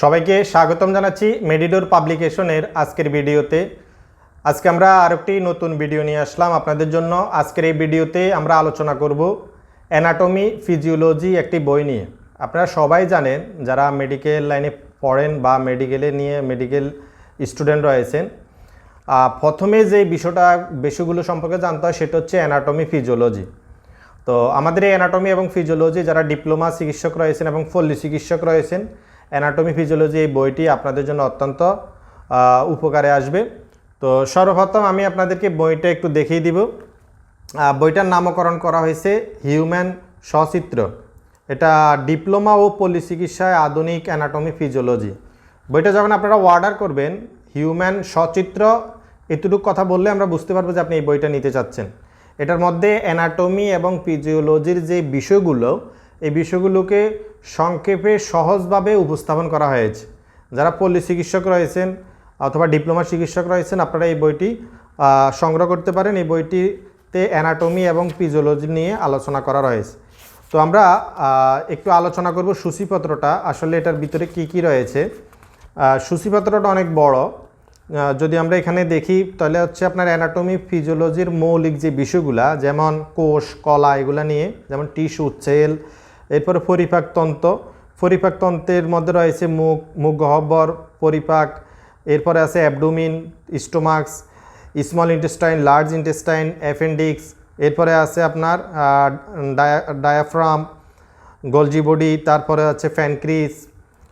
সবাইকে স্বাগতম জানাচ্ছি মেডিডোর পাবলিকেশনের আজকের ভিডিওতে। আজকে আমরা আরেকটি নতুন ভিডিও নিয়ে আসলাম আপনাদের জন্য। আজকের এই ভিডিওতে আমরা আলোচনা করব অ্যানাটমি ফিজিওলজি একটি বই নিয়ে। আপনারা সবাই জানেন, যারা মেডিকেল লাইনে পড়েন বা মেডিকেলে নিয়ে মেডিকেল স্টুডেন্ট রয়েছেন প্রথমে যে বিষয়টা বিষয়গুলো সম্পর্কে জানতে হয় সেটা হচ্ছে অ্যানাটমি ফিজিওলজি। তো আমাদের এই অ্যানাটমি এবং ফিজিওলজি যারা ডিপ্লোমা চিকিৎসক রয়েছেন এবং পল্লী চিকিৎসক রয়েছেন অ্যানাটমি ফিজিওলজি এই বইটি আপনাদের জন্য অত্যন্ত উপকারে আসবে। তো সর্বপ্রথম আমি আপনাদেরকে বইটা একটু দেখিয়ে দিব। বইটার নামকরণ করা হয়েছে হিউম্যান সচিত্র। এটা ডিপ্লোমা ও পল্লী চিকিৎসায় আধুনিক অ্যানাটমি ফিজিওলজি বইটা যখন আপনারা অর্ডার করবেন, হিউম্যান সচিত্র, এতটুকু কথা বললে আমরা বুঝতে পারব যে আপনি এই বইটা নিতে চাচ্ছেন। এটার মধ্যে অ্যানাটমি এবং ফিজিওলজির যে বিষয়গুলো বিষয়গুলোকে সংক্ষেপে সহজভাবে উপস্থাপন করা হয়েছে। যারা পল্লী চিকিৎসক রয়েছেন অথবা ডিপ্লোমা চিকিৎসক রয়েছেন, আপনারা এই বইটি সংগ্রহ করতে পারেন। এই বইটিতে অ্যানাটমি এবং ফিজিওলজি নিয়ে আলোচনা করা রয়েছে। তো আমরা একটু আলোচনা করব সূচিপত্রটা। আসলে এটার ভিতরে কি কি রয়েছে? সূচিপত্রটা অনেক বড়। যদি আমরা এখানে দেখি, তাহলে হচ্ছে আপনার অ্যানাটমি, ফিজিওলজির মৌলিক যে বিষয়গুলা, যেমন কোষ, কলা, এগুলা নিয়ে, যেমন টিস্যু, সেল এরপরে পরিপাকতন্ত্র পরিপাকতন্ত্রের মধ্যে রয়েছে মুখ মুখ গহ্বর, পরিপাক, এরপরে আছে abdomen, stomachs, small intestine, large intestine, appendix, এরপরে আছে আপনার ডায়াফ্রাম, গলজি বডি, তারপরে আছে ফ্যানক্রিস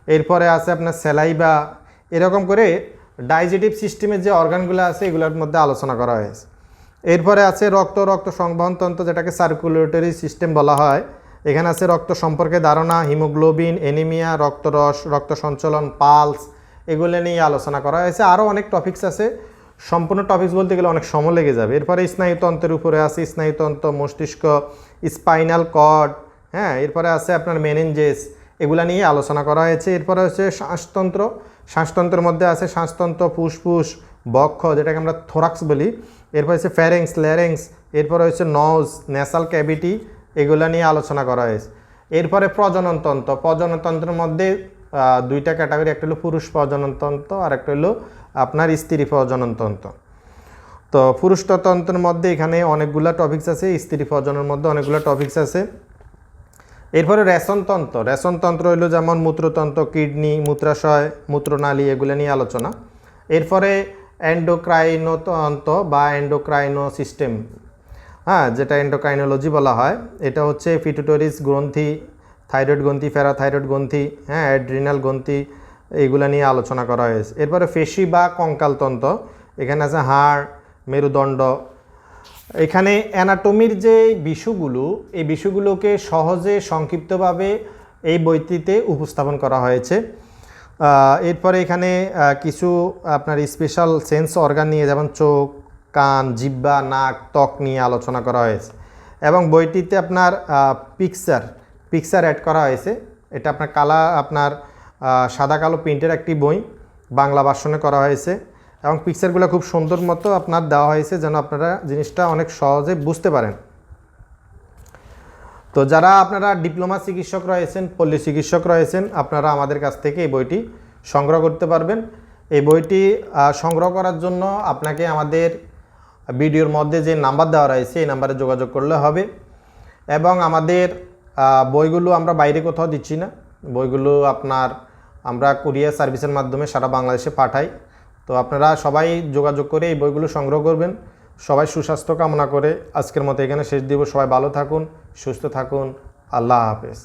এরপরে আছে আপনার স্যালাইবা। এরকম করে ডাইজেটিভ সিস্টেমের যে অর্গানগুলো আছে, এগুলোর মধ্যে আলোচনা করা হয়েছে। এরপরে আছে রক্ত রক্ত সংবহন তন্ত্র, যেটাকে সার্কুলেটরি সিস্টেম বলা হয়। এখানে আছে রক্ত সম্পর্কে ধারণা, হিমোগ্লোবিন, এনিমিয়া, রক্তরস, রক্ত সঞ্চালন, পালস, এগুলো নিয়ে আলোচনা করা হয়েছে। আরও অনেক টপিকস আছে। সম্পূর্ণ টপিক্স বলতে গেলে অনেক সময় লেগে যাবে। এরপরে স্নায়ুতন্ত্রের উপরে আছে স্নায়ুতন্ত্র, মস্তিষ্ক স্পাইনাল কর্ড হ্যাঁ এরপরে আছে আপনার মেনেঞ্জেস এগুলা নিয়ে আলোচনা করা হয়েছে। এরপরে হচ্ছে শ্বাসতন্ত্র। শ্বাসতন্ত্রের মধ্যে আছে শ্বাসতন্ত্র, ফুসফুস, বক্ষ, যেটাকে আমরা থোরাক্স বলি। এরপর হচ্ছে ফ্যারেংস ল্যারেংস এরপরে হচ্ছে নজ ন্যাসাল ক্যাভিটি এগুলা নিয়ে আলোচনা করা হয়েছে। এরপরে প্রজননতন্ত্র প্রজননতন্ত্রের মধ্যে দুইটা ক্যাটাগরি, একটা হলো পুরুষ প্রজননতন্ত্র আর একটা হলো আপনার স্ত্রী প্রজননতন্ত্র তো পুরুষতন্ত্রের মধ্যে এখানে অনেকগুলো টপিকস আছে, স্ত্রী প্রজনের মধ্যে অনেকগুলো টপিকস আছে। এরপরে রেশনতন্ত্র রেশনতন্ত্র হইল যেমন মূত্রতন্ত্র, কিডনি, মূত্রাশয়, মূত্রনালী, এগুলো নিয়ে আলোচনা। এরপরে এন্ডোক্রাইনোতন্ত্র বা এন্ডোক্রাইনো সিস্টেম হ্যাঁ যেটা এন্ডোক্রাইনোলজি বলা হয়, এটা হচ্ছে পিটুটরিস গ্রন্থি থাইরয়েড গ্রন্থি প্যারাথাইরয়েড গ্রন্থি হ্যাঁ অ্যাড্রিনাল গ্রন্থি এইগুলা নিয়ে আলোচনা করা হয়েছে। এরপরে পেশি বা কঙ্কালতন্ত্র, এখানে আছে হাড়, মেরুদণ্ড। এখানে অ্যানাটমির যে বিষুগুলো, এই বিষুগুলোকে সহজে সংক্ষিপ্তভাবে এই বইটিতে উপস্থাপন করা হয়েছে। এরপরে এখানে কিছু আপনার স্পেশাল সেন্স অর্গান নিয়ে, যেমন চোখ কান, জিব্বা, নাক, ত্বক নিয়ে আলোচনা করা হয়েছে। এবং বইটিতে আপনার পিকচার পিকচার অ্যাড করা হয়েছে। এটা আপনার কালা, আপনার সাদা কালো প্রিন্টের একটি বই বাংলা ভাষণে করা হয়েছে। এবং পিকচারগুলো খুব সুন্দর মতো আপনার দেওয়া হয়েছে যেন আপনারা জিনিসটা অনেক সহজে বুঝতে পারেন। তো যারা আপনারা ডিপ্লোমা চিকিৎসক রয়েছেন, পল্লী চিকিৎসক রয়েছেন, আপনারা আমাদের কাছ থেকে এই বইটি সংগ্রহ করতে পারবেন। এই বইটি সংগ্রহ করার জন্য আপনাকে আমাদের ভিডিওর মধ্যে যে নাম্বার দেওয়া রয়েছে, এই নাম্বারে যোগাযোগ করলে হবে। এবং আমাদের বইগুলো আমরা বাইরে কোথাও দিচ্ছি না। বইগুলো আপনার আমরা কুরিয়ার সার্ভিসের মাধ্যমে সারা বাংলাদেশে পাঠাই। তো আপনারা সবাই যোগাযোগ করে এই বইগুলো সংগ্রহ করবেন। সবাই সুস্বাস্থ্য কামনা করে আজকের মতো এখানে শেষ দিব। সবাই ভালো থাকুন, সুস্থ থাকুন। আল্লাহ হাফেজ।